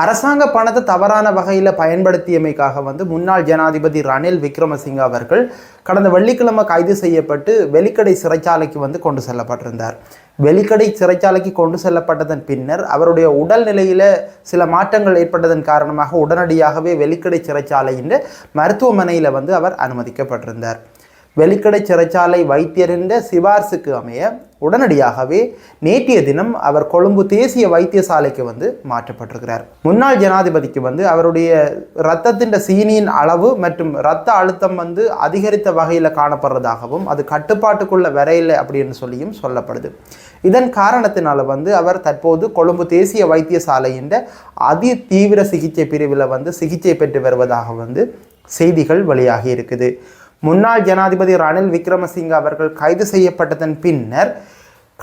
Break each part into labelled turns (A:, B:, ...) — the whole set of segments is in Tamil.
A: அரசாங்க பணத்தை தவறான வகையில் பயன்படுத்தியமைக்காக வந்து முன்னாள் ஜனாதிபதி ரணில் விக்ரமசிங்க அவர்கள் கடந்த வெள்ளிக்கிழமை கைது செய்யப்பட்டு வெலிக்கடை சிறைச்சாலைக்கு வந்து கொண்டு செல்லப்பட்டிருந்தார் வெலிக்கடை சிறைச்சாலைக்கு கொண்டு செல்லப்பட்டதன் பின்னர் அவருடைய உடல் நிலையில் சில மாற்றங்கள் ஏற்பட்டதன் காரணமாக உடனடியாகவே வெலிக்கடை சிறைச்சாலையின் மருத்துவமனையில் வந்து அவர் அனுமதிக்கப்பட்டிருந்தார் வெளிக்கடை சிறைச்சாலை வைத்தியரிந்த சிபார்சுக்கு அமைய உடனடியாகவே நேற்றைய தினம் அவர் கொழும்பு தேசிய வைத்தியசாலைக்கு வந்து மாற்றப்பட்டிருக்கிறார் முன்னாள் ஜனாதிபதிக்கு வந்து அவருடைய இரத்தத்தின் சீனியின் அளவு மற்றும் இரத்த அழுத்தம் வந்து அதிகரித்த வகையில் காணப்படுறதாகவும் அது கட்டுப்பாட்டுக்குள்ள வரையில அப்படின்னு சொல்லியும் சொல்லப்படுது இதன் காரணத்தினால வந்து அவர் தற்போது கொழும்பு தேசிய வைத்தியசாலையின் அதி தீவிர சிகிச்சை பிரிவில் வந்து சிகிச்சை பெற்று வருவதாக வந்து செய்திகள் வெளியாகி இருக்குது முன்னாள் ஜனாதிபதி ரணில் விக்ரமசிங்க அவர்கள் கைது செய்யப்பட்டதன் பின்னர்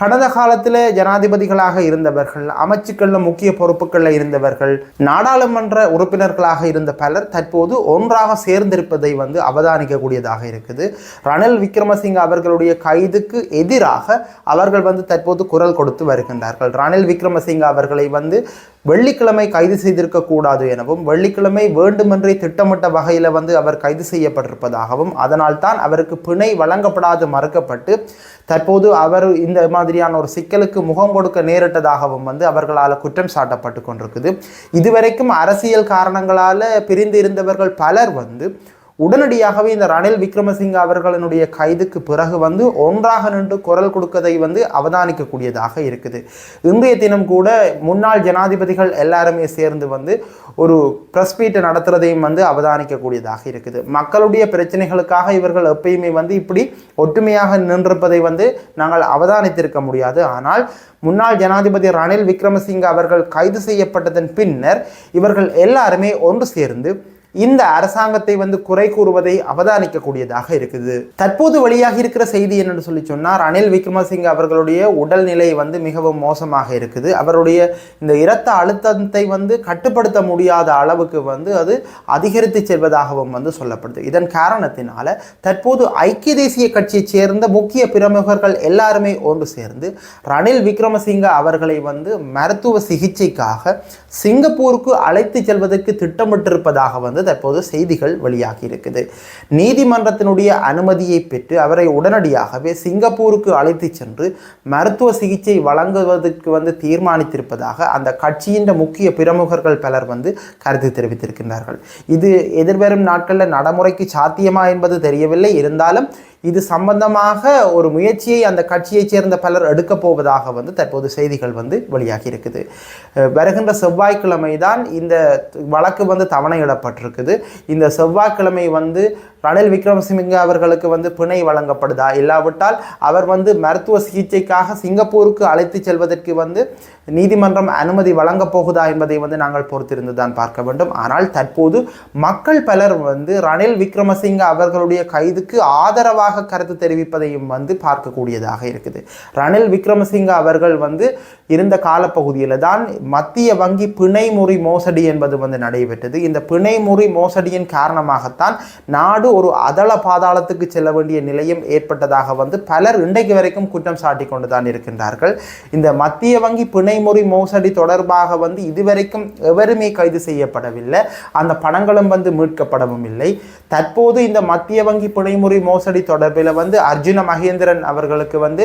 A: கடந்த காலத்தில் ஜனாதிபதிகளாக இருந்தவர்கள் அமைச்சுக்களில் முக்கிய பொறுப்புகளில் இருந்தவர்கள் நாடாளுமன்ற உறுப்பினர்களாக இருந்த பலர் தற்போது ஒன்றாக சேர்ந்திருப்பதை வந்து அவதானிக்கக்கூடியதாக இருக்குது ரணில் விக்ரமசிங்க அவர்களுடைய கைதுக்கு எதிராக அவர்கள் வந்து தற்போது குரல் கொடுத்து வருகின்றார்கள் ரணில் விக்ரமசிங்க அவர்களை வந்து வெள்ளிக்கிழமை கைது செய்திருக்க கூடாது எனவும் வெள்ளிக்கிழமை வேண்டுமென்றே திட்டமிட்ட வகையில் வந்து அவர் கைது செய்யப்பட்டிருப்பதாகவும் அதனால் தான் அவருக்கு பிணை வழங்கப்படாது மறுக்கப்பட்டு தற்போது அவர் இந்த மாதிரியான ஒரு சிக்கலுக்கு முகம் கொடுக்க நேரிட்டதாகவும் வந்து அவர்களால் குற்றம் சாட்டப்பட்டு கொண்டிருக்குது இதுவரைக்கும் அரசியல் காரணங்களால் பிரிந்து இருந்தவர்கள் பலர் வந்து உடனடியாகவே இந்த ரணில் விக்ரமசிங்க அவர்களினுடைய கைதுக்கு பிறகு வந்து ஒன்றாக நின்று குரல் கொடுக்கதை வந்து அவதானிக்கக்கூடியதாக இருக்குது இன்றைய தினம் கூட முன்னாள் ஜனாதிபதிகள் எல்லாருமே சேர்ந்து வந்து ஒரு ப்ரெஸ் மீட்டை நடத்துகிறதையும் வந்து அவதானிக்கக்கூடியதாக இருக்குது மக்களுடைய பிரச்சனைகளுக்காக இவர்கள் எப்பயுமே வந்து இப்படி ஒற்றுமையாக நின்றிருப்பதை வந்து நாங்கள் அவதானித்திருக்க முடியாது ஆனால் முன்னாள் ஜனாதிபதி ரணில் விக்ரமசிங்க அவர்கள் கைது செய்யப்பட்டதன் பின்னர் இவர்கள் எல்லாருமே ஒன்று சேர்ந்து இந்த அரசாங்கத்தை வந்து குறை கூறுவதை அவதானிக்கக்கூடியதாக இருக்குது தற்போது வழியாக இருக்கிற செய்தி என்னென்னு சொல்லி சொன்னார் ரணில் விக்ரமசிங்க அவர்களுடைய உடல்நிலை வந்து மிகவும் மோசமாக இருக்குது அவருடைய இந்த இரத்த அழுத்தத்தை வந்து கட்டுப்படுத்த முடியாத அளவுக்கு வந்து அது அதிகரித்து செல்வதாகவும் வந்து சொல்லப்படுது இதன் காரணத்தினால தற்போது ஐக்கிய தேசிய கட்சியை சேர்ந்த முக்கிய பிரமுகர்கள் எல்லாருமே ஒன்று சேர்ந்து ரணில் விக்ரமசிங்க அவர்களை வந்து மருத்துவ சிகிச்சைக்காக சிங்கப்பூருக்கு அழைத்து செல்வதற்கு திட்டமிட்டிருப்பதாக வந்து என்று தற்போது செய்திகள் வெளியாகி இருக்குது நீதிமன்றத்தினுடைய அனுமதியை பெற்று அவரை உடனடியாகவே சிங்கப்பூருக்கு அழைத்து சென்று மருத்துவ சிகிச்சை வழங்குவதற்கு வந்து தீர்மானித்திருப்பதாக அந்த கட்சியின் முக்கிய பிரமுகர்கள் பலர் வந்து கருத்து தெரிவித்திருக்கின்றார்கள் இது எதிர்வரும் நாட்களில் நடைமுறைக்கு சாத்தியமா என்பது தெரியவில்லை இருந்தாலும் இது சம்பந்தமாக ஒரு முயற்சியை அந்த கட்சியைச் சேர்ந்த பலர் எடுக்கப் போவதாக வந்து தற்போது செய்திகள் வந்து வெளியாகி இருக்குது வருகின்ற செவ்வாய்க்கிழமை தான் இந்த வழக்கு வந்து தவணையிடப்பட்டிருக்குது இந்த செவ்வாய்க்கிழமை வந்து ரணில் விக்ரமசிங்க அவர்களுக்கு வந்து பிணை வழங்கப்படுதா இல்லாவிட்டால் அவர் வந்து மருத்துவ சிகிச்சைக்காக சிங்கப்பூருக்கு அழைத்து செல்வதற்கு வந்து நீதிமன்றம் அனுமதி வழங்கப் போகுதா என்பதை வந்து நாங்கள் பொறுத்திருந்து தான் பார்க்க வேண்டும் ஆனால் தற்போது மக்கள் பலர் வந்து ரணில் விக்ரமசிங்க அவர்களுடைய கைதுக்கு ஆதரவாக கருத்து தெரிவிப்பதையும் வந்து பார்க்கக்கூடியதாக இருக்குது ரணில் விக்ரமசிங்க அவர்கள் வந்து இருந்த காலப்பகுதியில் தான் மத்திய வங்கி பிணைமுறை மோசடி என்பது வந்து நடைபெற்றது இந்த பிணைமுறை மோசடியின் காரணமாகத்தான் நாடு ஒரு அதள பாதாளத்துக்கு செல்ல வேண்டிய நிலையும் ஏற்பட்டதாக வந்து பலர் இன்றைக்கு வரைக்கும் குற்றம் சாட்டி கொண்டு தான் இருக்கின்றார்கள் இந்த மத்திய வங்கி பிணைமுறை மோசடி தொடர்பாக வந்து இதுவரைக்கும் எவருமே கைது செய்யப்படவில்லை அந்த பணங்களும் வந்து மீட்கப்படவும் இல்லை தற்போது இந்த மத்திய வங்கி பிணைமுறை மோசடி தொடர்பில் வந்து அர்ஜுன மகேந்திரன் அவர்களுக்கு வந்து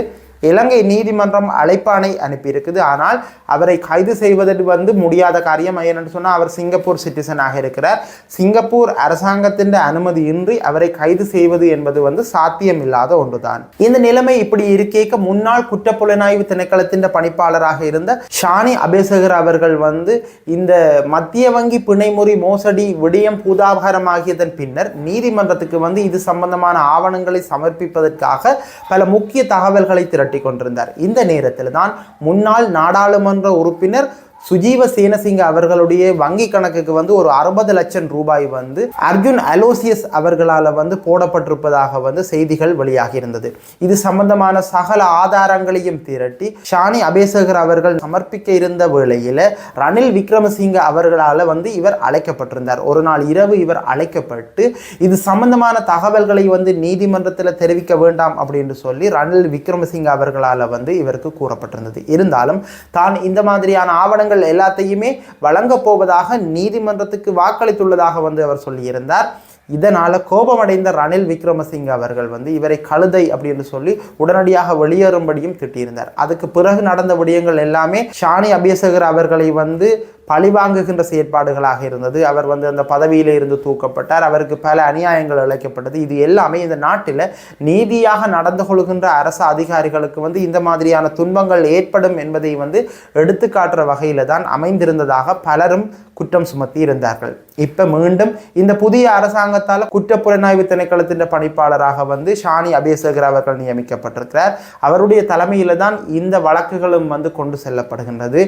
A: இலங்கை நீதிமன்றம் அழைப்பானை அனுப்பியிருக்குது ஆனால் அவரை கைது செய்வதற்கு வந்து முடியாத காரியம் ஏன்னு சொன்னால் அவர் சிங்கப்பூர் சிட்டிசனாக இருக்கிறார் சிங்கப்பூர் அரசாங்கத்தின் அனுமதியின்றி அவரை கைது செய்வது என்பது வந்து சாத்தியம் இல்லாத ஒன்றுதான் இந்த நிலைமை இப்படி இருக்கேக்க முன்னாள் குற்றப்புலனாய்வு திணைக்களத்தின் பணிப்பாளராக இருந்த ஷானி அபேசகர் அவர்கள் வந்து இந்த மத்திய வங்கி பிணைமுறை மோசடி விடயம் பூதாபகாரம் ஆகியதன் பின்னர் நீதிமன்றத்துக்கு வந்து இது சம்பந்தமான ஆவணங்களை சமர்ப்பிப்பதற்காக பல முக்கிய தகவல்களை திரட்டி கட்டி கொண்டிருந்தார் இந்த நேரத்தில் தான் முன்னாள் நாடாளுமன்ற உறுப்பினர் சுஜீவ சேனசிங்க அவர்களுடைய வங்கி கணக்குக்கு வந்து ஒரு அறுபது லட்சம் ரூபாய் வந்து அர்ஜுன் அலோசியஸ் அவர்களால் வந்து போடப்பட்டிருப்பதாக வந்து செய்திகள் வெளியாகி இருந்தது இது சம்பந்தமான சகல ஆதாரங்களையும் திரட்டி ஷானி அபேசகர் அவர்கள் சமர்ப்பிக்க இருந்த வேளையில் ரணில் விக்ரமசிங்க அவர்களால் வந்து இவர் அழைக்கப்பட்டிருந்தார் ஒரு நாள் இரவு இவர் அழைக்கப்பட்டு இது சம்பந்தமான தகவல்களை வந்து நீதிமன்றத்தில் தெரிவிக்க வேண்டாம் அப்படின்னு சொல்லி ரணில் விக்ரமசிங்க அவர்களால் வந்து இவருக்கு கூறப்பட்டிருந்தது இருந்தாலும் தான் இந்த மாதிரியான ஆவணங்கள் ஆதாரங்கள் எல்லாத்தையுமே வழங்கப் போவதாக நீதிமன்றத்துக்கு வாக்களித்துள்ளதாக வந்து அவர் சொல்லியிருந்தார் இதனால் கோபமடைந்த ரணில் விக்ரமசிங்க அவர்கள் வந்து இவரை கழுதை அப்படின்னு சொல்லி உடனடியாக வெளியேறும்படியும் திட்டியிருந்தார் அதுக்கு பிறகு நடந்த விடயங்கள் எல்லாமே ஷானி அபியசகர் அவர்களை வந்து பழிவாங்குகின்ற செயற்பாடுகளாக இருந்தது அவர் வந்து அந்த பதவியில் இருந்து தூக்கப்பட்டார் அவருக்கு பல அநியாயங்கள் அழைக்கப்பட்டது இது எல்லாமே இந்த நாட்டில் நீதியாக நடந்து கொள்கின்ற அரசு அதிகாரிகளுக்கு வந்து இந்த மாதிரியான துன்பங்கள் ஏற்படும் என்பதை வந்து எடுத்துக்காட்டுற வகையில் தான் அமைந்திருந்ததாக பலரும் குற்றம் சுமத்தி இருந்தார்கள் இப்போ மீண்டும் இந்த புதிய அரசாங்கத்தால் குற்றப்புலனாய்வு திணைக்களத்தின் பணிப்பாளராக வந்து ஷானி அபேசகர் அவர்கள் நியமிக்கப்பட்டிருக்கிறார் அவருடைய தலைமையில் தான் இந்த வழக்குகளும் வந்து கொண்டு செல்லப்படுகின்றது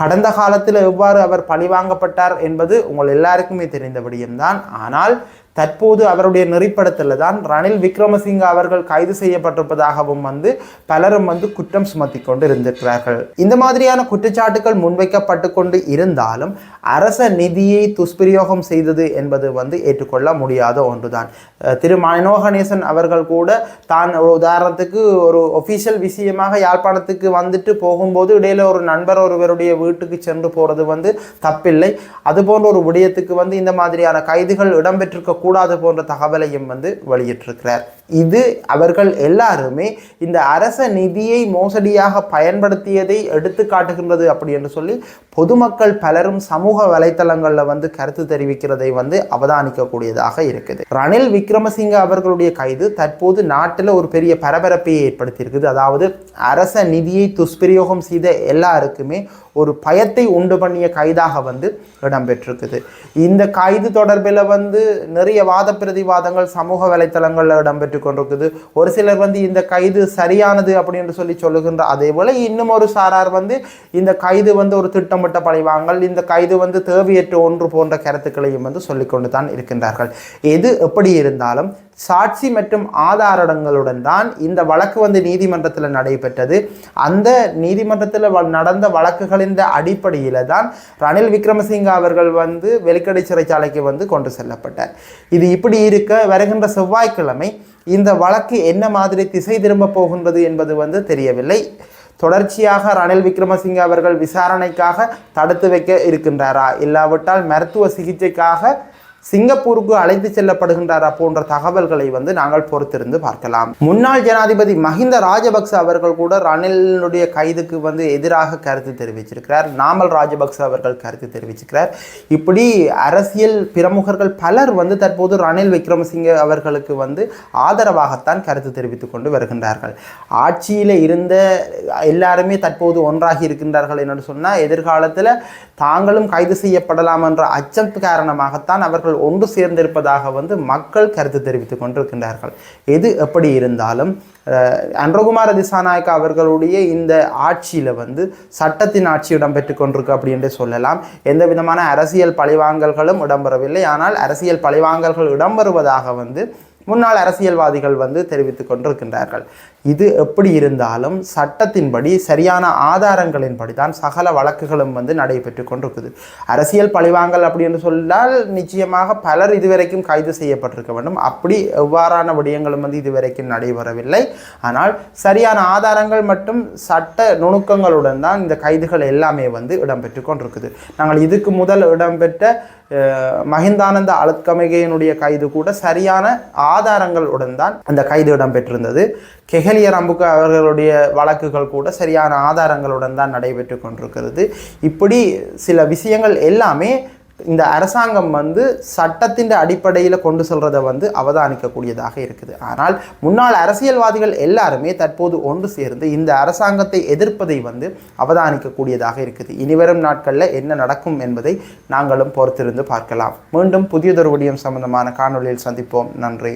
A: கடந்த காலத்தில் எவ்வாறு அவர் பழிவாங்கப்பட்டார் என்பது உங்கள் எல்லாருக்குமே தெரிந்த விடயம்தான் ஆனால் தற்போது அவருடைய நெறிப்படத்தில் தான் ரணில் விக்ரமசிங்க அவர்கள் கைது செய்யப்பட்டிருப்பதாகவும் வந்து பலரும் வந்து குற்றம் சுமத்தி கொண்டு இருந்திருக்கிறார்கள் இந்த மாதிரியான குற்றச்சாட்டுகள் முன்வைக்கப்பட்டு கொண்டு இருந்தாலும் அரச நிதியை துஷ்பிரயோகம் செய்தது என்பது வந்து ஏற்றுக்கொள்ள முடியாத ஒன்றுதான் திரு மனோகணேசன் அவர்கள் கூட தான் உதாரணத்துக்கு ஒரு ஒஃபிஷியல் விஷயமாக யாழ்ப்பாணத்துக்கு வந்துட்டு போகும்போது இடையில ஒரு நண்பர் ஒருவருடைய வீட்டுக்கு சென்று போகிறது வந்து தப்பில்லை அதுபோன்ற ஒரு விடயத்துக்கு வந்து இந்த மாதிரியான கைதுகள் இடம்பெற்றிருக்க கூடாது போன்ற தகவலையும் வந்து வெளியிட்டிருக்கிறார் இது அவர்கள் எல்லாருமே இந்த அரச நிதியை மோசடியாக பயன்படுத்தியதை எடுத்து காட்டுகின்றது அப்படி என்று சொல்லி பொதுமக்கள் பலரும் சமூக வலைத்தளங்களில் வந்து கருத்து தெரிவிக்கிறதை வந்து அவதானிக்கக்கூடியதாக இருக்குது ரணில் விக்ரமசிங்க அவர்களுடைய கைது தற்போது நாட்டில் ஒரு பெரிய பரபரப்பை ஏற்படுத்தியிருக்குது அதாவது அரச நிதியை துஷ்பிரயோகம் செய்த எல்லாருக்குமே ஒரு பயத்தை உண்டு பண்ணிய கைதாக வந்து இடம்பெற்றிருக்குது இந்த கைது தொடர்பில் வந்து நிறைய வாத பிரதிவாதங்கள் சமூக வலைத்தளங்களில் இடம்பெற்று இடம்பெற்று கொண்டிருக்குது ஒரு சிலர் வந்து இந்த கைது சரியானது அப்படின்னு சொல்லி சொல்லுகின்ற அதே போல் இன்னும் ஒரு சாரார் வந்து இந்த கைது வந்து ஒரு திட்டமிட்ட பழிவாங்கல் இந்த கைது வந்து தேவையற்ற ஒன்று போன்ற கருத்துக்களையும் வந்து சொல்லிக்கொண்டு தான் இருக்கின்றார்கள் எது எப்படி இருந்தாலும் சாட்சி மற்றும் ஆதாரங்களுடன் தான் இந்த வழக்கு வந்து நீதிமன்றத்தில் நடைபெற்றது அந்த நீதிமன்றத்தில் நடந்த வழக்குகளின் அடிப்படையில் தான் ரணில் விக்ரமசிங்க அவர்கள் வந்து வெளிக்கடை சிறைச்சாலைக்கு வந்து கொண்டு செல்லப்பட்டார் இது இப்படி இருக்க வருகின்ற செவ்வாய்க்கிழமை இந்த வழக்கு என்ன மாதிரி திசை திரும்ப போகின்றது என்பது வந்து தெரியவில்லை தொடர்ச்சியாக ரணில் விக்ரமசிங்க அவர்கள் விசாரணைக்காக தடுத்து வைக்க இருக்கின்றாரா இல்லாவிட்டால் மருத்துவ சிகிச்சைக்காக சிங்கப்பூருக்கு அழைத்து செல்லப்படுகின்றாரா போன்ற தகவல்களை வந்து நாங்கள் பொறுத்திருந்து பார்க்கலாம் முன்னாள் ஜனாதிபதி மஹிந்த ராஜபக்ச அவர்கள் கூட ரணிலினுடைய கைதுக்கு வந்து எதிராக கருத்து தெரிவிச்சிருக்கிறார் நாமல் ராஜபக்ச அவர்கள் கருத்து தெரிவிச்சிருக்கிறார் இப்படி அரசியல் பிரமுகர்கள் பலர் வந்து தற்போது ரணில் விக்ரமசிங்க அவர்களுக்கு வந்து ஆதரவாகத்தான் கருத்து தெரிவித்துக் கொண்டு வருகின்றார்கள் ஆட்சியில் இருந்த எல்லாருமே தற்போது ஒன்றாகி இருக்கின்றார்கள் என்று சொன்னால் எதிர்காலத்தில் தாங்களும் கைது செய்யப்படலாம் என்ற அச்சம் காரணமாகத்தான் அவர்கள் ஒன்று சேர்ந்திருப்பதாக வந்து மக்கள் கருத்து தெரிவித்துக் கொண்டிருக்கின்றார்கள் எது எப்படி இருந்தாலும் அன்றகுமார திசாநாயக்கா அவர்களுடைய இந்த ஆட்சியில் வந்து சட்டத்தின் ஆட்சி இடம்பெற்று கொண்டிருக்கு அப்படின்றே சொல்லலாம் எந்த விதமான அரசியல் பழிவாங்கல்களும் இடம்பெறவில்லை ஆனால் அரசியல் பழிவாங்கல்கள் இடம்பெறுவதாக வந்து முன்னாள் அரசியல்வாதிகள் வந்து தெரிவித்துக் கொண்டிருக்கின்றார்கள் இது எப்படி இருந்தாலும் சட்டத்தின்படி சரியான ஆதாரங்களின்படி தான் சகல வழக்குகளும் வந்து நடைபெற்று கொண்டிருக்குது அரசியல் பழிவாங்கல் அப்படி என்று சொன்னால் நிச்சயமாக பலர் இதுவரைக்கும் கைது செய்யப்பட்டிருக்க வேண்டும் அப்படி எவ்வாறான விடயங்களும் வந்து இதுவரைக்கும் நடைபெறவில்லை ஆனால் சரியான ஆதாரங்கள் மற்றும் சட்ட நுணுக்கங்களுடன் தான் இந்த கைதுகள் எல்லாமே வந்து இடம்பெற்று கொண்டிருக்குது நாங்கள் இதுக்கு முதல் இடம்பெற்ற மகிந்தானந்த அழுத்கமிகையினுடைய கைது கூட சரியான ஆதாரங்களுடன் தான் அந்த கைது இடம்பெற்றிருந்தது கெஹலி அமலியர் அம்புக்கு அவர்களுடைய வழக்குகள் கூட சரியான ஆதாரங்களுடன் தான் நடைபெற்று கொண்டிருக்கிறது இப்படி சில விஷயங்கள் எல்லாமே இந்த அரசாங்கம் வந்து சட்டத்தின் அடிப்படையில் கொண்டு செல்றதை வந்து அவதானிக்கக்கூடியதாக இருக்குது ஆனால் முன்னாள் அரசியல்வாதிகள் எல்லாருமே தற்போது ஒன்று சேர்ந்து இந்த அரசாங்கத்தை எதிர்ப்பதை வந்து அவதானிக்கக்கூடியதாக இருக்குது இனிவரும் நாட்களில் என்ன நடக்கும் என்பதை நாங்களும் பொறுத்திருந்து பார்க்கலாம் மீண்டும் புதியதொரு விடியம் சம்பந்தமான காணொலியில் சந்திப்போம் நன்றி